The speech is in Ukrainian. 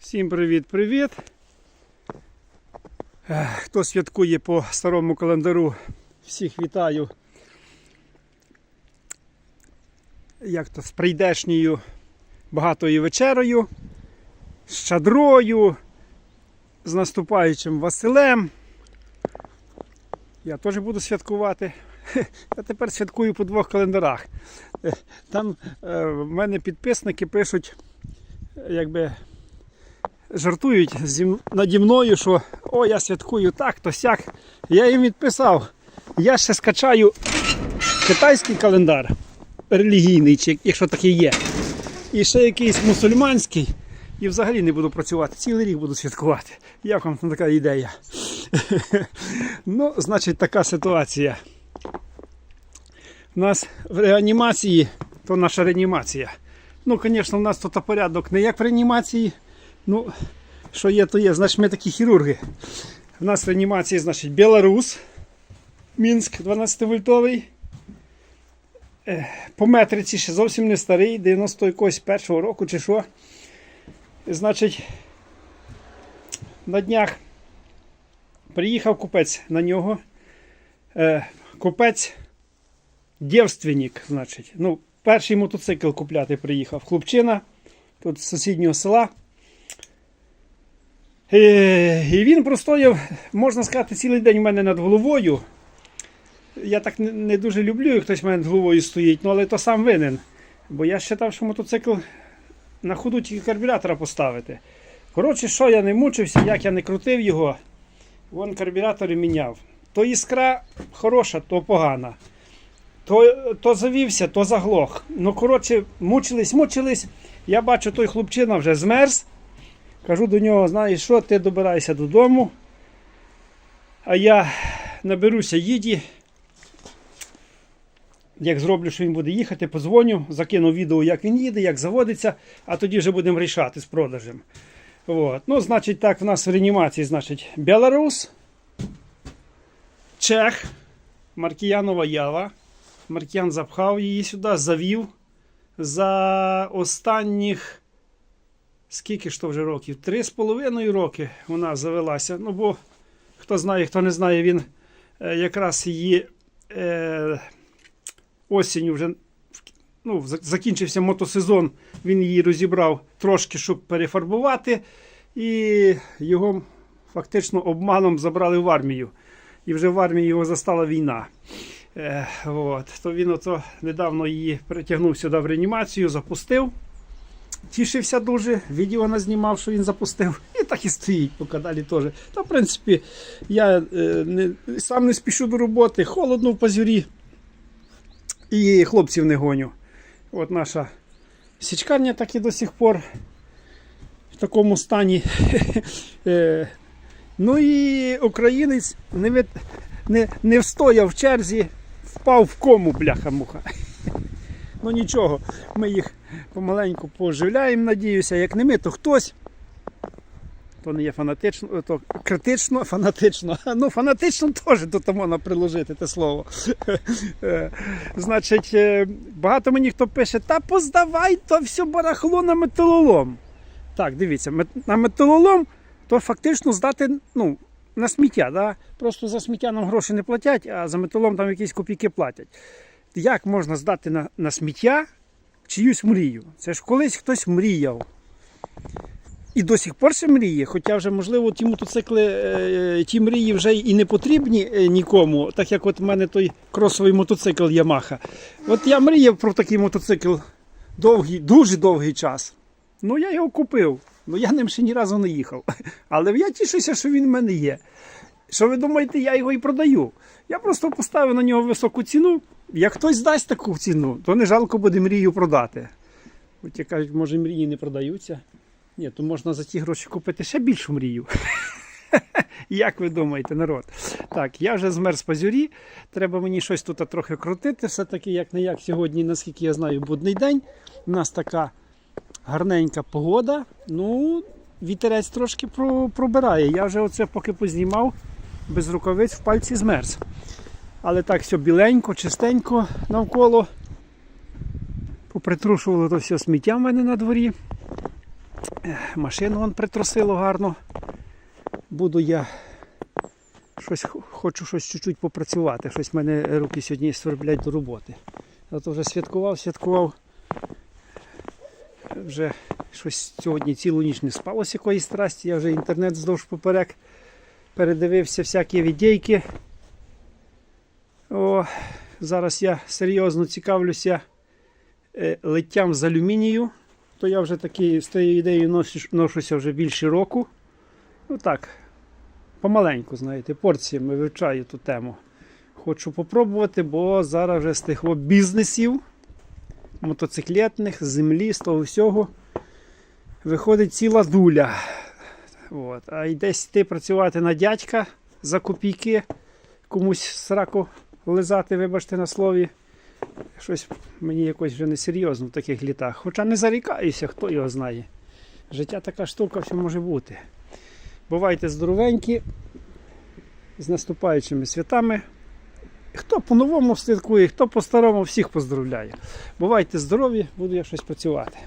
Всім привіт-привіт. Е, Хто святкує по старому календару, всіх вітаю. Як то з прийдешньою багатою вечерою, з щадрою, з наступаючим Василем. Я теж буду святкувати. Я тепер святкую по двох календарах. Е, Там е, в мене підписники пишуть, якби жартують наді мною, що о, я святкую так, то сяк. Я їм відписав. Я ще скачаю китайський календар релігійний, чи якщо такий є. І ще якийсь мусульманський. І взагалі не буду працювати. Цілий рік буду святкувати. Як вам така ідея? ну, значить, така ситуація. У нас в реанімації, то наша реанімація. Ну, звісно, у нас тут порядок не як в реанімації. Ну, що є, то є. Значить, ми такі хірурги. У нас в реанімації, значить, Білорус, Мінськ 12-вольтовий. Е, По метриці ще зовсім не старий, 90 якогось першого року чи що. Значить, на днях приїхав купець на нього. Е, Купець дівственник, значить. Ну, перший мотоцикл купляти приїхав. Хлопчина, тут з сусіднього села. Е, І він простояв, можна сказати, цілий день у мене над головою. Я так не- дуже люблю, як хтось в мене над головою стоїть, ну але то сам винен. Бо я вважав, що мотоцикл на ходу тільки карбюратора поставити. Коротше, що я не мучився, як я не крутив його, вон карбюратор і міняв. То іскра хороша, то погана. То, то завівся, то заглох. Ну, коротше, мучились, мучились. Я бачу, той хлопчина вже змерз. Кажу до нього, знаєш що, ти добирайся додому. А я наберуся їді. Як зроблю, що він буде їхати, подзвоню, закину відео, як він їде, як заводиться, а тоді вже будемо рішати з продажем. От. Ну, значить, так, в нас в реанімації, значить, Білорус, Чех, Маркіянова Ява. Маркіян запхав її сюди, завів. За останніх скільки ж то вже років? Три з половиною роки вона завелася. Ну, бо хто знає, хто не знає, він е, якраз її е, осінню вже ну, закінчився мотосезон, він її розібрав трошки, щоб перефарбувати, і його фактично обманом забрали в армію. І вже в армії його застала війна. Е, от. То він ото недавно її притягнув сюди в реанімацію, запустив. Тішився дуже, відео назнімав, що він запустив. І так і стоїть, поки далі теж. Та, в принципі, я е, не, сам не спішу до роботи, холодно в пазюрі. І хлопців не гоню. От наша січкарня так і до сих пор в такому стані. Е, Ну і українець не, від, не, не встояв в черзі, впав в кому, бляха-муха. Ну нічого, ми їх помаленьку поживляємо, надіюся. Як не ми, то хтось. То не є фанатично, то критично, фанатично. Ну, фанатично теж до того можна приложити те слово. Е, Значить, е, багато мені хто пише, та поздавай то все барахло на металолом. Так, дивіться, на металолом то фактично здати ну, на сміття. Да? Просто за сміття нам гроші не платять, а за металом там якісь копійки платять. Як можна здати на, на сміття чиюсь мрію? Це ж колись хтось мріяв. І до сих пор ще мріє, хоча вже, можливо, ті мотоцикли, е, ті мрії вже і не потрібні е, нікому, так як от в мене той кросовий мотоцикл Yamaha. От я мріяв про такий мотоцикл довгий, дуже довгий час. Ну, я його купив. Ну я ним ще ні разу не їхав. Але я тішуся, що він в мене є. Що ви думаєте, я його і продаю? Я просто поставив на нього високу ціну. Як хтось дасть таку ціну, то не жалко буде мрію продати. От як кажуть, може мрії не продаються. Ні, то можна за ті гроші купити ще більшу мрію. Як ви думаєте, народ? Так, я вже змерз пазюрі. Треба мені щось тут трохи крутити. Все-таки, як не як сьогодні, наскільки я знаю, будний день. У нас така гарненька погода. Ну, вітерець трошки пробирає. Я вже оце поки познімав, без рукавиць в пальці змерз. Але так все біленько, чистенько навколо. Попритрушувало то все сміття в мене на дворі. Машину вон притрусило гарно. Буду я щось хочу щось чуть-чуть попрацювати. Щось в мене руки сьогодні сверблять до роботи. А то вже святкував, святкував. Вже щось сьогодні цілу ніч не спалося якоїсь страсті. Я вже інтернет вздовж поперек передивився всякі відейки. О, зараз я серйозно цікавлюся е, литтям з алюмінію. То я вже такі з тією ідеєю ношуся вже більше року. Ну так, помаленьку, знаєте, порціями вивчаю ту тему. Хочу попробувати, бо зараз вже з тих бізнесів мотоциклетних, землі, з того всього виходить ціла дуля. От. А й десь йти працювати на дядька за копійки, комусь сраку лизати, вибачте на слові. Щось мені якось вже несерйозно в таких літах. Хоча не зарікаюся, хто його знає. Життя така штука, все може бути. Бувайте здоровенькі, з наступаючими святами. Хто по-новому святкує, хто по-старому, всіх поздравляю. Бувайте здорові, буду я щось працювати.